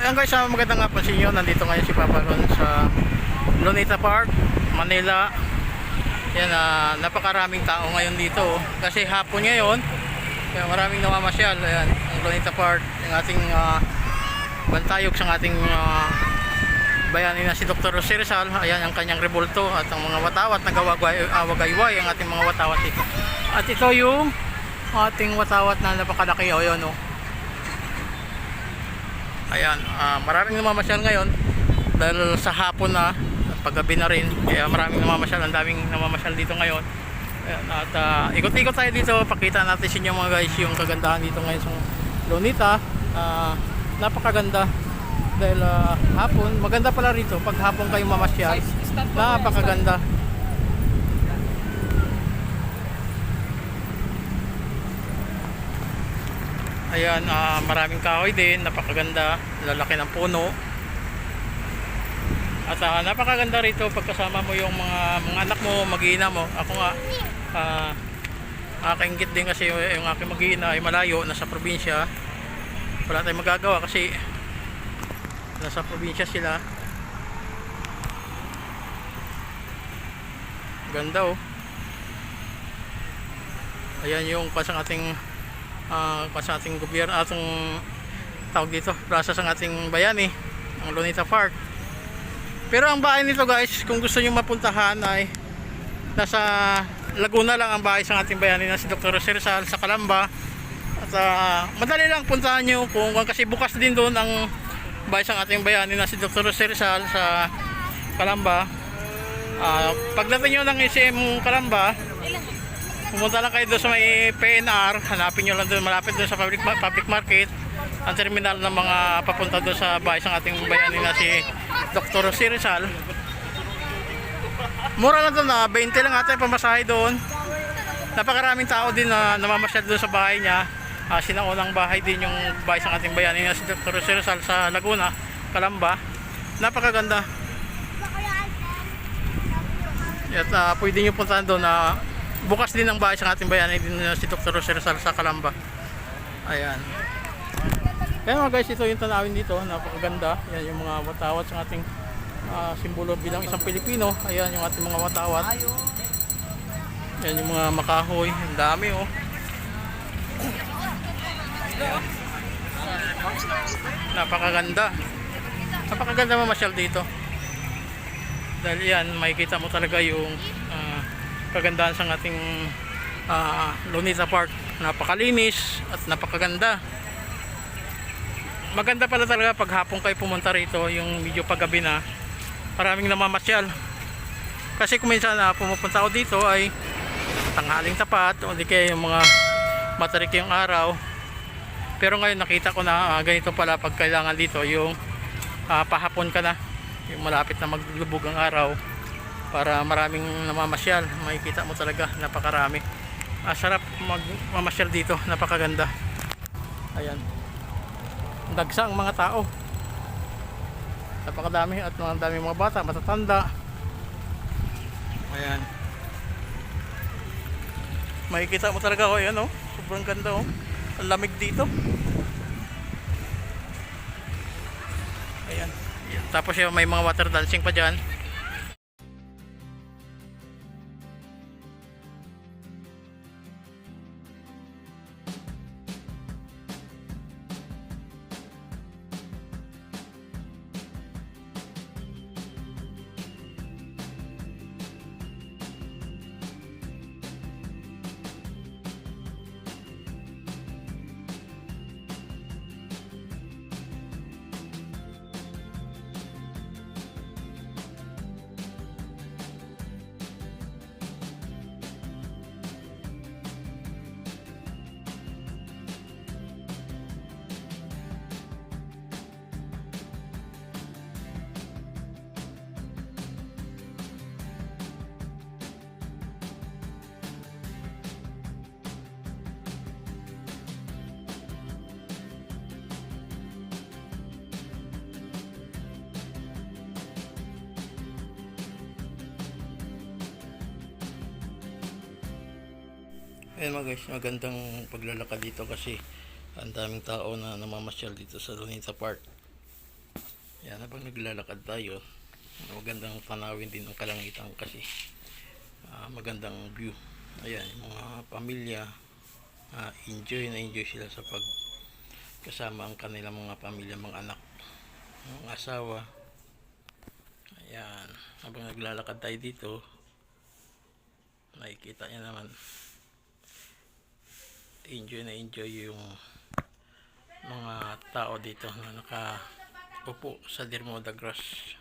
Ayan guys, ah, magandang nga po sa inyo. Nandito ngayon si Papa Ron sa Lunita Park, Manila. Yan, ah, napakaraming tao ngayon dito. oh. Kasi hapon ngayon, kaya maraming namamasyal. Ayan, ang Lunita Park, yung ating ah, bantayog sa ating ah, bayani na si Dr. Jose Rizal. Ayan ang kanyang revolto at ang mga watawat na gawagayway ang ating mga watawat dito. At ito yung ating watawat na napakalaki. O yun, oh. Ayan, ah, maraming namamasyal ngayon dahil sa hapon na at paggabi na rin. Kaya maraming namamasyal, ang daming namamasyal dito ngayon. Ayan, at ah, ikot-ikot tayo dito, pakita natin sa inyo mga guys yung kagandahan dito ngayon sa Lunita. Ah, napakaganda dahil ah, hapon, maganda pala rito pag hapon kayo mamasyal. Napakaganda. Ayan, ah, maraming kahoy din, napakaganda, lalaki ng puno. At ah, napakaganda rito pagkasama mo yung mga mga anak mo, mag-iina mo. Ako nga, ah, nakaingit din kasi yung, yung aking mag-iina ay malayo, nasa probinsya. Wala tayong magagawa kasi nasa probinsya sila. Ganda oh. Ayan yung pasang ating uh, sa ating gobyerno atong tawag dito plaza sa ating bayani ang Lunita Park pero ang bahay nito guys kung gusto nyo mapuntahan ay nasa Laguna lang ang bahay sa ating bayani na si Dr. Jose Rizal sa Calamba at ah, madali lang puntahan nyo kung, kasi bukas din doon ang bahay sa ating bayani na si Dr. Jose Rizal sa Calamba Ah, pagdating nyo ng SM Calamba Pumunta lang kayo doon sa may PNR, hanapin nyo lang doon, malapit doon sa public, public market, ang terminal ng mga papunta doon sa bahay ng ating bayani na si Dr. Jose Rizal. Mura lang doon na, 20 lang ata yung pamasahe doon. Napakaraming tao din na namamasyal doon sa bahay niya. Uh, sinaunang bahay din yung bahay ng ating bayani na si Dr. Jose Rizal sa Laguna, Calamba. Napakaganda. At ah, pwede nyo puntahan doon na bukas din ang bahay sa ating bayan din na si Dr. Jose Rizal sa Calamba. Ayan. Kaya mga guys, ito yung tanawin dito, napakaganda. Yan yung mga watawat sa ating ah, simbolo bilang isang Pilipino. Ayan yung ating mga watawat. Yan yung mga makahoy, ang dami oh. Napakaganda. Napakaganda mamasyal dito. Dahil yan, makikita mo talaga yung kagandahan sa ating ah, Lunita Park. Napakalinis at napakaganda. Maganda pala talaga pag hapon kayo pumunta rito, yung medyo paggabi na, maraming namamasyal. Kasi kung minsan na pumupunta ako dito ay tanghaling tapat o di kaya yung mga matarik yung araw. Pero ngayon nakita ko na ah, ganito pala pag kailangan dito yung ah, pahapon ka na, yung malapit na maglubog ang araw para maraming namamasyal. Makikita mo talaga napakarami. Ah, sarap magmamasyal dito. Napakaganda. Ayan. Dagsa ang mga tao. Napakadami at mga dami mga bata matatanda. Ayan. Makikita mo talaga oh ayan oh. Sobrang ganda oh. Ang lamig dito. Ayan. Tapos yung may mga water dancing pa dyan Ayan mga guys, magandang paglalakad dito kasi ang daming tao na namamasyal dito sa Lunita Park. Yan, habang naglalakad tayo, magandang tanawin din ang kalangitan kasi ah, magandang view. Ayan, mga pamilya, ah, enjoy na enjoy sila sa pag kasama ang kanilang mga pamilya, mga anak, mga asawa. Ayan, habang naglalakad tayo dito, nakikita niya naman, enjoy na enjoy yung mga tao dito na nakaupo sa Dermoda Grass.